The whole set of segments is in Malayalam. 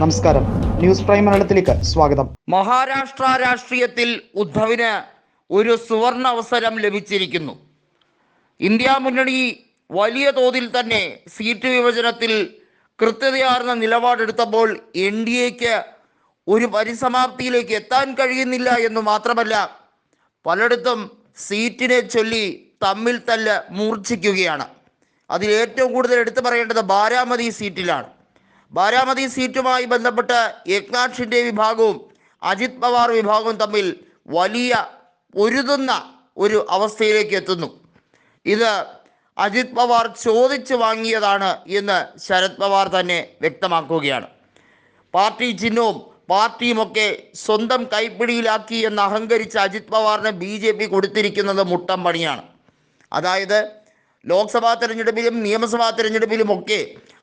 നമസ്കാരം. ന്യൂസ് പ്രൈം മലയാളത്തിലേക്ക് സ്വാഗതം. മഹാരാഷ്ട്ര രാഷ്ട്രീയത്തിൽ ഉദ്ധവിന് ഒരു സുവർണ അവസരം ലഭിച്ചിരിക്കുന്നു. ഇന്ത്യ മുന്നണി വലിയ തോതിൽ തന്നെ സീറ്റ് വിഭജനത്തിൽ കൃത്യതയാർന്ന നിലപാടെടുത്തപ്പോൾ എൻ ഡി എക്ക് ഒരു പരിസമാപ്തിയിലേക്ക് എത്താൻ കഴിയുന്നില്ല എന്ന് മാത്രമല്ല പലയിടത്തും സീറ്റിനെ ചൊല്ലി തമ്മിൽ തല്ല് മൂർച്ഛിക്കുകയാണ്. അതിൽ ഏറ്റവും കൂടുതൽ എടുത്തു പറയേണ്ടത് ബാരാമതി സീറ്റിലാണ്. ബാരാമതി സീറ്റുമായി ബന്ധപ്പെട്ട് ഏക്നാഥ് ഷിൻഡെ വിഭാഗവും അജിത് പവാർ വിഭാഗവും തമ്മിൽ വലിയ പൊരുതുന്ന ഒരു അവസ്ഥയിലേക്ക് എത്തുന്നു. ഇത് അജിത് പവാർ ചോദിച്ചു വാങ്ങിയതാണ് എന്ന് ശരത് പവാർ തന്നെ വ്യക്തമാക്കുകയാണ്. പാർട്ടി ചിഹ്നവും പാർട്ടിയുമൊക്കെ സ്വന്തം കൈപ്പിടിയിലാക്കി എന്ന് അഹങ്കരിച്ച അജിത് പവാറിന് ബി ജെ പി കൊടുത്തിരിക്കുന്നത് മുട്ടം പണിയാണ്. അതായത് ലോക്സഭാ തെരഞ്ഞെടുപ്പിലും നിയമസഭാ തെരഞ്ഞെടുപ്പിലുമൊക്കെ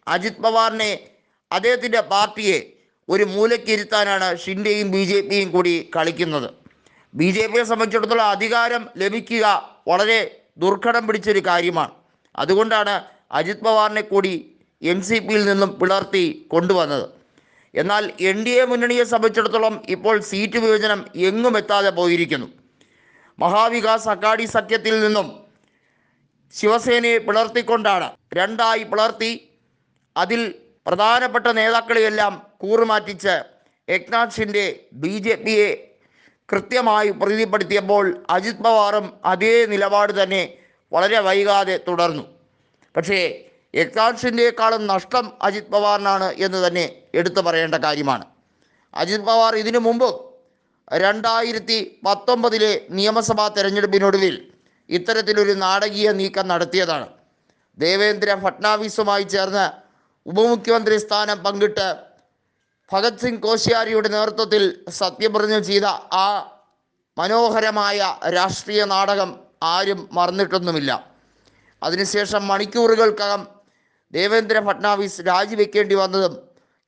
അജിത് പവാറിനെ അദ്ദേഹത്തിന്റെ പാർട്ടിയെ ഒരു മൂലക്കിരുത്താനാണ് ഷിൻഡെയും ബി ജെ പിയും കൂടി കളിക്കുന്നത്. ബി ജെ പിയെ സംബന്ധിച്ചിടത്തോളം അധികാരം ലഭിക്കുക വളരെ ദുർഘടം പിടിച്ചൊരു കാര്യമാണ്. അതുകൊണ്ടാണ് അജിത് പവാറിനെ കൂടി എൻ സി പിയിൽ നിന്നും പിളർത്തി കൊണ്ടുവന്നത്. എന്നാൽ എൻ ഡി എ മുന്നണിയെ സംബന്ധിച്ചിടത്തോളം ഇപ്പോൾ സീറ്റ് വിഭജനം എങ്ങും എത്താതെ പോയിരിക്കുന്നു. മഹാവികാസ് അക്കാഡി സഖ്യത്തിൽ നിന്നും ശിവസേനയെ പിളർത്തിക്കൊണ്ടാണ് രണ്ടായി പിളർത്തി അതിൽ പ്രധാനപ്പെട്ട നേതാക്കളെയെല്ലാം കൂറുമാറ്റിച്ച് ഏക്നാഥ് ഷിൻഡെ ബി ജെ പിയെ കൃത്യമായി പ്രീതിപ്പെടുത്തിയപ്പോൾ അജിത് പവാറും അതേ നിലപാട് തന്നെ വളരെ വൈകാതെ തുടർന്നു. പക്ഷേ ഏക്നാഥ് ഷിൻഡെയെക്കാളും നഷ്ടം അജിത് പവാറിനാണ് എന്ന് തന്നെ എടുത്തു പറയേണ്ട കാര്യമാണ്. അജിത് പവാർ ഇതിനു മുമ്പ് രണ്ടായിരത്തി പത്തൊമ്പതിലെ നിയമസഭാ തെരഞ്ഞെടുപ്പിനൊടുവിൽ ഇത്തരത്തിലൊരു നാടകീയ നീക്കം നടത്തിയതാണ്. ദേവേന്ദ്ര ഫട്നാവിസുമായി ചേർന്ന് ഉപമുഖ്യമന്ത്രി സ്ഥാനം പങ്കിട്ട് ഭഗത് സിംഗ് കോശിയാരിയുടെ നേതൃത്വത്തിൽ സത്യപ്രതിജ്ഞ ചെയ്ത ആ മനോഹരമായ രാഷ്ട്രീയ നാടകം ആരും മറന്നിട്ടൊന്നുമില്ല. അതിനുശേഷം മണിക്കൂറുകൾക്കകം ദേവേന്ദ്ര ഫട്നാവിസ് രാജിവെക്കേണ്ടി വന്നതും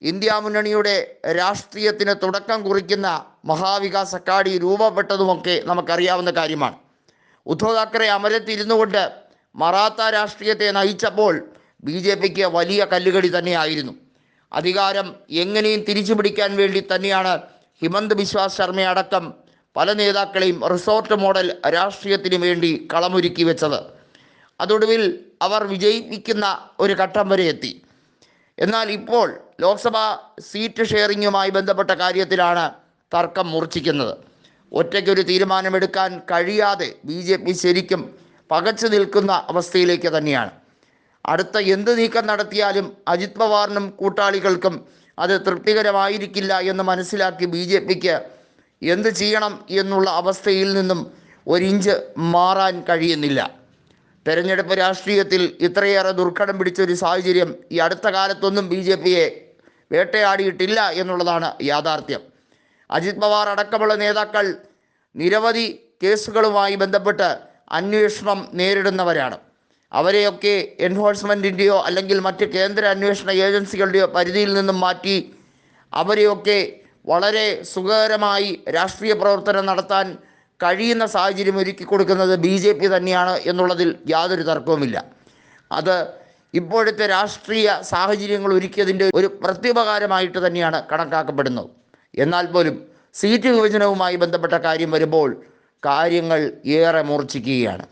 ഇന്ത്യ മുന്നണിയുടെ രാഷ്ട്രീയത്തിന് തുടക്കം കുറിക്കുന്ന മഹാവികാസ് അക്കാഡി രൂപപ്പെട്ടതുമൊക്കെ നമുക്കറിയാവുന്ന കാര്യമാണ്. ഉദ്ധവ് താക്കറെ അമരത്തിരുന്നു കൊണ്ട് മറാത്ത രാഷ്ട്രീയത്തെ നയിച്ചപ്പോൾ ബി ജെ പിക്ക് വലിയ കല്ലുകടി തന്നെയായിരുന്നു. അധികാരം എങ്ങനെയും തിരിച്ചു പിടിക്കാൻ വേണ്ടി തന്നെയാണ് ഹിമന്ത് ബിശ്വാസ് ശർമ്മയടക്കം പല നേതാക്കളെയും റിസോർട്ട് മോഡൽ രാഷ്ട്രീയത്തിന് വേണ്ടി കളമൊരുക്കി വെച്ചത്. അതൊടുവിൽ അവർ വിജയിപ്പിക്കുന്ന ഒരു ഘട്ടം വരെ എത്തി. എന്നാൽ ഇപ്പോൾ ലോക്സഭാ സീറ്റ് ഷെയറിങ്ങുമായി ബന്ധപ്പെട്ട കാര്യത്തിലാണ് തർക്കം മൂർച്ഛിക്കുന്നത്. ഒറ്റയ്ക്കൊരു തീരുമാനമെടുക്കാൻ കഴിയാതെ ബി ജെ പി ശരിക്കും പകച്ചു നിൽക്കുന്ന അവസ്ഥയിലേക്ക് തന്നെയാണ്. അടുത്ത എന്ത് നീക്കം നടത്തിയാലും അജിത് പവാറിനും കൂട്ടാളികൾക്കും അത് തൃപ്തികരമായിരിക്കില്ല എന്ന് മനസ്സിലാക്കി ബി ജെ പിക്ക് എന്ത് ചെയ്യണം എന്നുള്ള അവസ്ഥയിൽ നിന്നും ഒരിഞ്ച് മാറാൻ കഴിയുന്നില്ല. തെരഞ്ഞെടുപ്പ് രാഷ്ട്രീയത്തിൽ ഇത്രയേറെ ദുർഘടം പിടിച്ച ഒരു സാഹചര്യം ഈ അടുത്ത കാലത്തൊന്നും ബി ജെ പിയെ വേട്ടയാടിയിട്ടില്ല എന്നുള്ളതാണ് യാഥാർത്ഥ്യം. അജിത് പവാർ അടക്കമുള്ള നേതാക്കൾ നിരവധി കേസുകളുമായി ബന്ധപ്പെട്ട് അന്വേഷണം നേരിടുന്നവരാണ്. അവരെയൊക്കെ എൻഫോഴ്സ്മെന്റിന്റെയോ അല്ലെങ്കിൽ മറ്റ് കേന്ദ്ര അന്വേഷണ ഏജൻസികളുടെയോ പരിധിയിൽ നിന്നും മാറ്റി അവരെയൊക്കെ വളരെ സുഖകരമായി രാഷ്ട്രീയ പ്രവർത്തനം നടത്താൻ കഴിയുന്ന സാഹചര്യം ഒരുക്കി കൊടുക്കുന്നത് ബി ജെ പി തന്നെയാണ് എന്നുള്ളതിൽ യാതൊരു തർക്കവുമില്ല. അത് ഇപ്പോഴത്തെ രാഷ്ട്രീയ സാഹചര്യങ്ങൾ ഒരുക്കിയതിന്റെ ഒരു പ്രത്യുപകാരമായിട്ട് തന്നെയാണ് കണക്കാക്കപ്പെടുന്നത്. എന്നാൽ പോലും സീറ്റ് വിഭജനവുമായി ബന്ധപ്പെട്ട കാര്യം വരുമ്പോൾ കാര്യങ്ങൾ ഏറെ മൂർച്ഛിക്കുകയാണ്.